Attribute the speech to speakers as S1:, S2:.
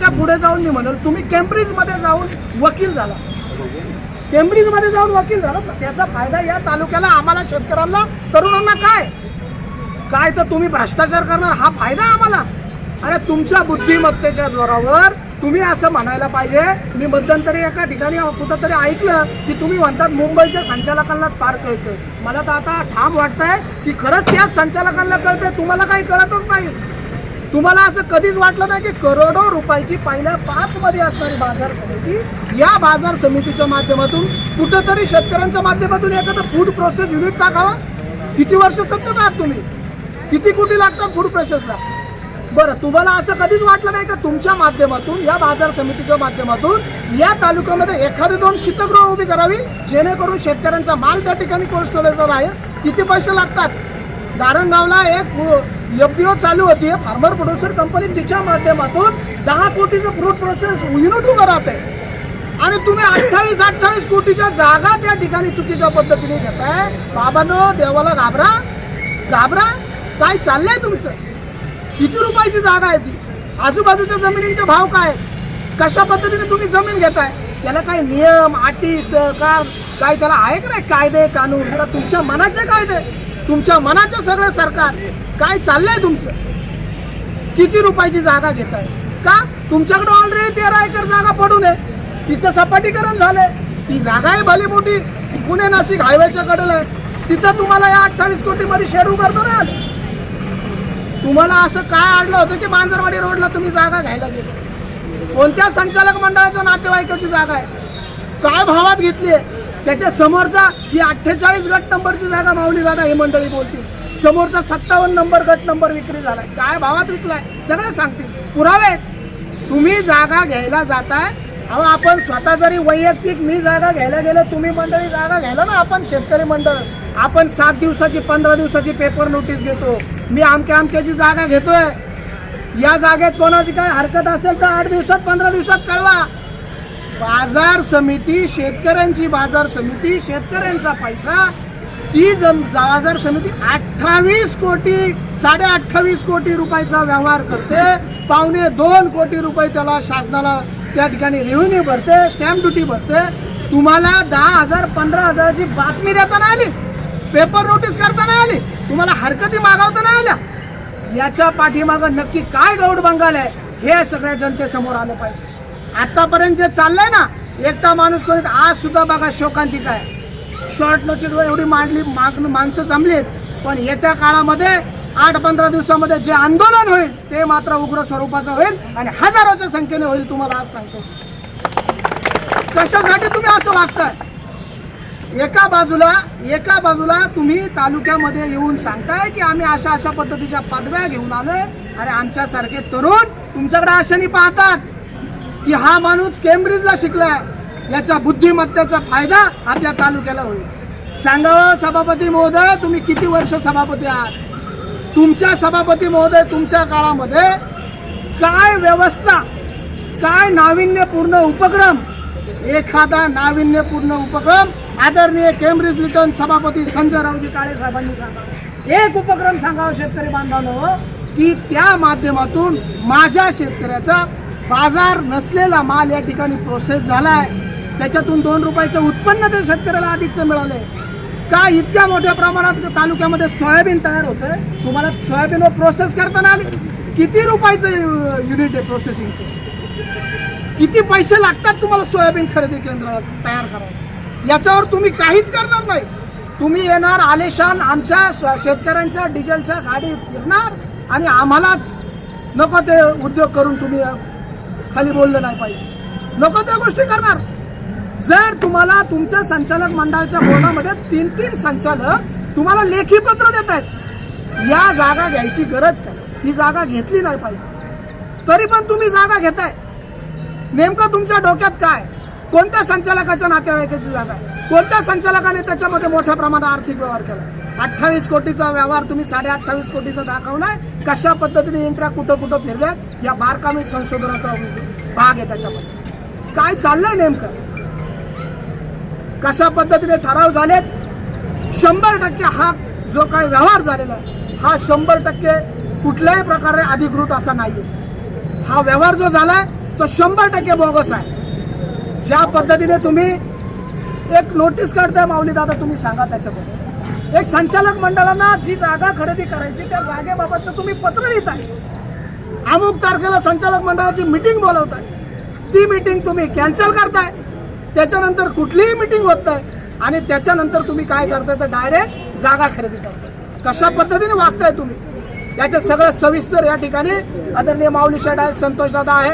S1: त्याच्या पुढे जाऊन मी म्हणेल तुम्ही केम्ब्रिजमध्ये जाऊन वकील झाला. केम्ब्रिजमध्ये जाऊन वकील झाला तर त्याचा फायदा या तालुक्याला आम्हाला शेतकऱ्यांना तरुणांना काय? काय तर तुम्ही भ्रष्टाचार करणार हा फायदा आम्हाला. अरे तुमच्या बुद्धिमत्तेच्या जोरावर तुम्ही असं म्हणायला पाहिजे. मी मध्यंतरी एका ठिकाणी कुठंतरी ऐकलं की तुम्ही म्हणतात मुंबईच्या संचालकांनाच पार कळतं मला तर आता ठाम वाटतंय की खरंच त्याच संचालकांना कळतंय तुम्हाला काही कळतच नाही. तुम्हाला असं कधीच वाटलं नाही की करोडो रुपयाची पहिल्या पाच मध्ये असणारी बाजार समिती या बाजार समितीच्या माध्यमातून कुठंतरी शेतकऱ्यांच्या माध्यमातून एखादं फूड प्रोसेस युनिट टाकावा? किती वर्ष सतत आहात तुम्ही? किती कोटी लागतात फूड प्रोसेसला बरं तुम्हाला असं कधीच वाटलं नाही का तुमच्या माध्यमातून या बाजार समितीच्या माध्यमातून या तालुक्यामध्ये एखादी दोन शीतगृह उभी करावी जेणेकरून शेतकऱ्यांचा माल त्या ठिकाणी कोल्ड स्टोरेजवर आहे? किती पैसे लागतात? दारणगावला एक एफडीओ चालू होती. फार्मर प्रोड्युसर कंपनी तिच्या माध्यमातून दहा कोटीचं फ्रूट प्रोसेस युनिट उभं राहते आणि तुम्ही अठ्ठावीस अठ्ठावीस कोटीच्या जागा त्या ठिकाणी चुकीच्या पद्धतीने घेताय. बाबानो देवाला घाबरा. घाबरा. काय चाललंय तुमचं? किती रुपयाची जागा आहे ती? आजूबाजूच्या जमिनींचे भाव काय? कशा पद्धतीने तुम्ही जमीन घेताय? त्याला काही नियम अटी सहकार काय त्याला आहे का नाही? कायदे कानून? त्याला तुमच्या मनाचे कायदे? तुमच्या मनाचं सगळं सरकार काय चाललंय तुमचं? किती रुपयाची जागा घेताय? का? तुमच्याकडे ऑलरेडी तेरा एकर जागा पडून आहे. तिचं सपाटीकरण झालंय. ती जागा आहे भली मोठी पुणे नाशिक हायवेच्या कडेला आहे. तिथं तुम्हाला या अठ्ठावीस कोटी मध्ये शेअर उभारतो ना तुम्हाला असं काय आणलं होतं की मांजरवाडी रोडला तुम्ही जागा घ्यायला गेले? कोणत्या संचालक मंडळाच्या नातेवाईकाची जागा आहे? काय भावात घेतली आहे? त्याच्या समोरचा ही अठ्ठेचाळीस गट नंबरची जागा माऊली दादा ही मंडळी बोलतील. समोरचा सत्तावन्न नंबर गट नंबर विक्री झालाय. काय भावात विकलाय? सगळं सांगतील. पुरावे आहेत. तुम्ही जागा घ्यायला जाताय. अहो आपण स्वतः जरी वैयक्तिक मी जागा घ्यायला गेलो तुम्ही मंडळी जागा घ्यायला ना आपण शेतकरी मंडळ. आपण सात दिवसाची पंधरा दिवसाची पेपर नोटीस घेतो. मी आमक्या आमक्याची जागा घेतोय. या जागेत कोणाची काय हरकत असेल तर आठ दिवसात पंधरा दिवसात कळवा. बाजार समिती शेतकऱ्यांची बाजार समिती शेतकऱ्यांचा पैसा ती जम बाजार समिती अठ्ठावीस कोटी साडे अठ्ठावीस कोटी रुपयाचा व्यवहार करते. पावणे दोन कोटी रुपये त्याला शासनाला त्या ठिकाणी रेव्हेन्यू भरते स्टॅम्प ड्युटी भरते. तुम्हाला दहा हजार पंधरा हजाराची बातमी देताना आली. पेपर नोटीस करताना आली. तुम्हाला हरकती मागवताना आल्या. याच्या पाठीमागं नक्की काय गौड बंगाल आहे हे सगळ्या जनतेसमोर आलं पाहिजे. आतापर्यंत जे चाललंय ना एकटा माणूस करीत आज सुद्धा बघा शोकांतिका आहे शॉर्ट नोटीस एवढी मांडली माग माणसं जमलीत पण येत्या काळामध्ये आठ पंधरा दिवसामध्ये जे आंदोलन होईल ते मात्र उग्र स्वरूपाचं होईल आणि हजारोच्या संख्येने होईल तुम्हाला आज सांगतो. कशासाठी तुम्ही असं वागताय? एका बाजूला एका बाजूला तुम्ही तालुक्यामध्ये येऊन सांगताय की आम्ही अशा अशा पद्धतीच्या पदव्या घेऊन आलोय आणि आमच्यासारखे तरुण तुमच्याकडे आशेने पाहतात. की हा माणूस केम्ब्रिजला शिकलाय. याचा बुद्धिमत्तेचा फायदा आपल्या तालुक्याला होईल. सांगावं हो, सभापती महोदय तुम्ही किती वर्ष सभापती आहात? तुमच्या सभापती महोदय तुमच्या काळामध्ये काय व्यवस्था काय नाविन्यपूर्ण उपक्रम एखादा नाविन्यपूर्ण उपक्रम आदरणीय केम्ब्रिज लिटन सभापती संजय रावजी काळे साहेबांनी सांगा. एक उपक्रम सांगावं हो, शेतकरी बांधवांनो की त्या माध्यमातून माझ्या शेतकऱ्याचा बाजार नसलेला माल या ठिकाणी प्रोसेस झाला आहे त्याच्यातून दोन रुपयाचं उत्पन्न त्या शेतकऱ्याला आधीच मिळालंय. का इतक्या मोठ्या प्रमाणात तालुक्यामध्ये सोयाबीन तयार होतंय? तुम्हाला सोयाबीनवर प्रोसेस करताना आली? किती रुपयाचं युनिट आहे प्रोसेसिंगचं किती पैसे लागतात तुम्हाला सोयाबीन खरेदी केंद्र तयार करायला? याच्यावर तुम्ही काहीच करणार नाही. तुम्ही येणार आलेशान आमच्या शेतकऱ्यांच्या डिझेलच्या गाडीत येणार आणि आम्हालाच नको ते उद्योग करून तुम्ही खाली बोललं नाही पाहिजे. नको त्या गोष्टी करणार. जर तुम्हाला तुमच्या संचालक मंडळाच्या बोर्डामध्ये तीन तीन संचालक तुम्हाला लेखी पत्र देत आहेत या जागा घ्यायची गरज काय? ही जागा घेतली नाही पाहिजे. तरी पण तुम्ही जागा घेताय. नेमकं तुमच्या डोक्यात काय? कोणत्या संचालकाच्या नातेवाईकाची जागा आहे? कोणत्या संचालकाने त्याच्यामध्ये मोठ्या प्रमाणात आर्थिक व्यवहार केला? अठ्ठावीस कोटीचा व्यवहार तुम्ही साडे अठ्ठावीस कोटीचा दाखवलाय. कशा पद्धतीने इंट्रा कुठं कुठं फिरल्या या बारकामी संशोधनाचा भाग आहे त्याच्यामध्ये. काय चाललंय नेमकं? कशा पद्धतीने ठराव झालेत? शंभर टक्के हा जो काही व्यवहार झालेला आहे हा शंभर टक्के कुठल्याही प्रकारे अधिकृत असा नाही हा व्यवहार जो झालाय तो शंभर टक्के बोगस आहे. ज्या पद्धतीने तुम्ही एक नोटीस काढताय माऊली दादा तुम्ही सांगा त्याच्याबद्दल. एक संचालक मंडळांना जी जागा खरेदी करायची त्या जागेबाबतचं तुम्ही पत्र लिहिताय. अमुक तारखेला संचालक मंडळाची मिटिंग बोलवताय. ती मिटिंग तुम्ही कॅन्सल करताय. त्याच्यानंतर कुठलीही मिटिंग होत नाही. आणि त्याच्यानंतर तुम्ही काय करताय तर डायरेक्ट जागा खरेदी करताय. कशा पद्धतीने वागताय तुम्ही? याचं सगळं सविस्तर या ठिकाणी आदरणीय माऊली शेठ आहे संतोष दादा आहे